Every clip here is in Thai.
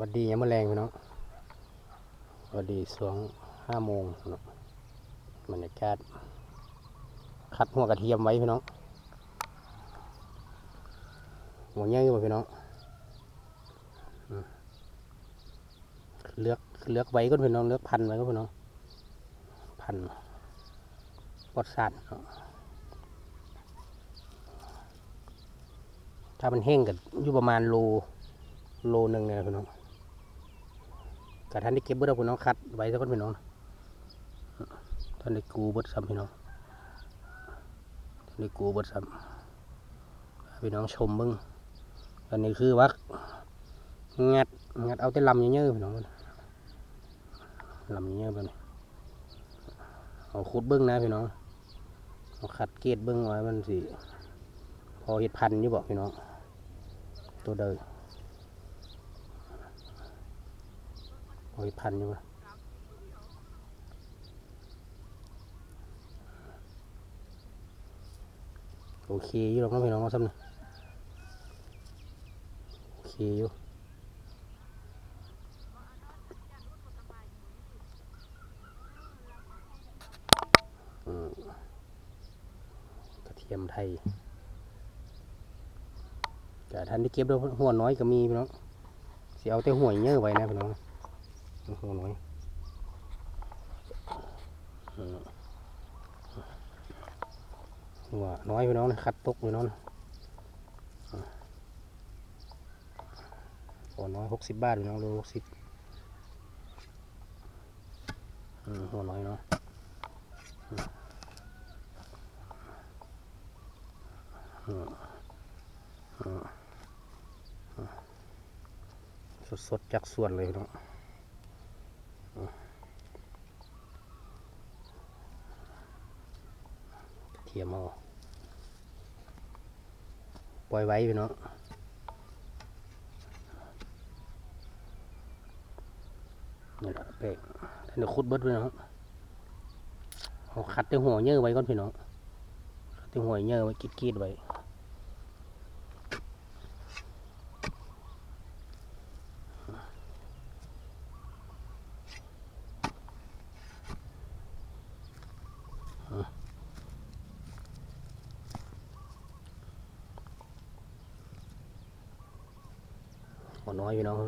วัสดียามมื้อแรงพี่น้องวัสดีสวงห้าโมงพี่น้องบรรยากาศคัดหัวกระเทียมไว้พี่น้องหัวใหญ่บ่พี่น้องเลือกเลือกไว้ก็พี่น้องเลือกพันไว้ก็พี่น้องพันปอดสารเนถ้ามันแห้งก็อยู่ประมาณโลโลหนึ่งเนี่ยพี่น้อง กะท่านได้เก็บเบิดเอาพี่น้องคัดไว้สักคนพี่น้องท่านได้กูเบิดซ้ำพี่น้องท่านได้กูเบิดซ้ำพี่น้องชมเบิ้งอันนี้คือว่างัดงัดเอาแต่ลำเยอะๆพี่น้องลำเยอะๆไปนี่เอาขุดเบิ้งนะพี่น้องเอาขัดเกตเบิ้งไว้มันสิพอเห็ดพันธุ์อยู่บอกพี่น้องตัวเดิม โอ้ยพันอยู่วะโอเคอยู่หรอกน้องพี่น้องเอาซ้ำนี่โอเคอยู่กระเทียมไทยแต่ท่านที่เก็บด้วยหัวน้อยก็มีพี่น้องเสิเอาแต่หัวเยอะไว้นะพี่น้อง หัวน้อยอืมหัวน้อยพี่น้องนะคัดตกพี่น้องนะอ่าหัวน้อยหกสิบบาทพี่น้องโลหกสิบหัวน้อยเนาะอืมอืมอืมอืมสดๆจากส่วนเลยพี่น้อง เทียมเอาปล่อยไว้ไปเนาะนี่แหละเป๊กเดี๋ยวขุดเบิดไปเนาะเอาขัดแต่หัวเยอะไว้ก่อนพี่น้องขัดแต่หัวเยอะไว้กีดๆไว้ หัวน้อยพี่น้อง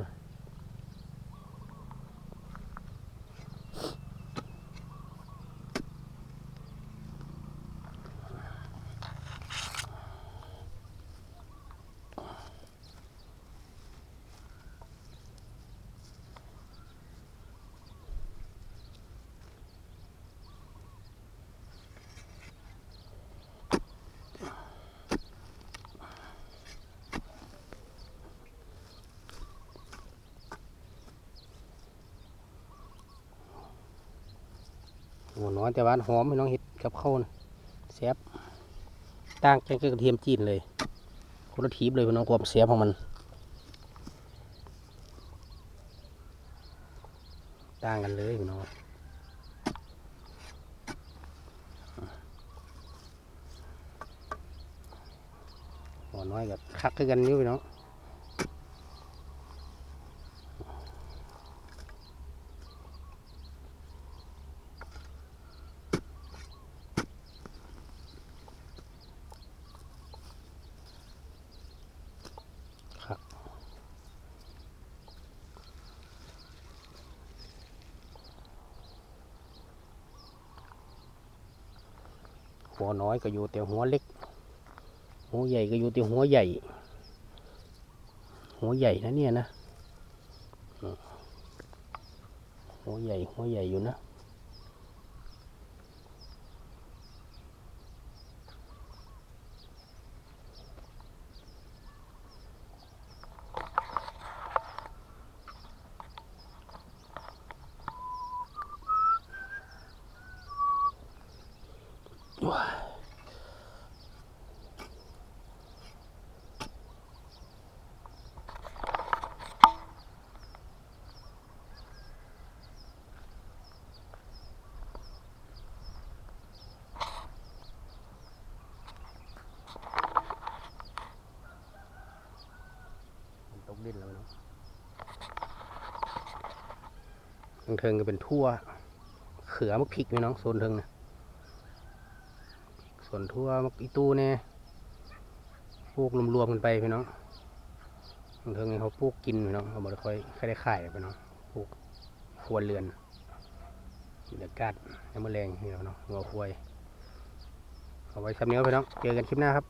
หัวน้อยแต่ว่าหอมพี่น้องเห็ดกับข้าวนะแซ่บต่างจากกระเทียมจีนเลยคนละทีบเลยพี่น้องความแซ่บของมัน ต่างกันเลยพี่น้องหัวน้อยกับคักกันอยู่พี่น้อง หัวน้อยก็อยู่แต่หัวเล็ก หัวใหญ่ก็อยู่แต่หัวใหญ่ หัวใหญ่นะเนี่ยนะหัวใหญ่หัวใหญ่อยู่นะ ตกดินแล้วเนาะทางเทิงก็เป็นทั่ว เขือมักพริกพี่น้องโซนเทิงนะส่ วนทั่วมักอีตู้เนี่ยปลูกรวมๆกันไปพี่น้องทางทีเขาปลูกกินพี่น้องเขาบ่ได้ค่อยค่อยได้ขายพี่น้องปลูกครัวเรือนเดือดกาดน้ำมะแรงพี่น้องเนาะหัวควายเอาไว้สำเนียวพี่น้องเจอกันคลิปหน้าครับ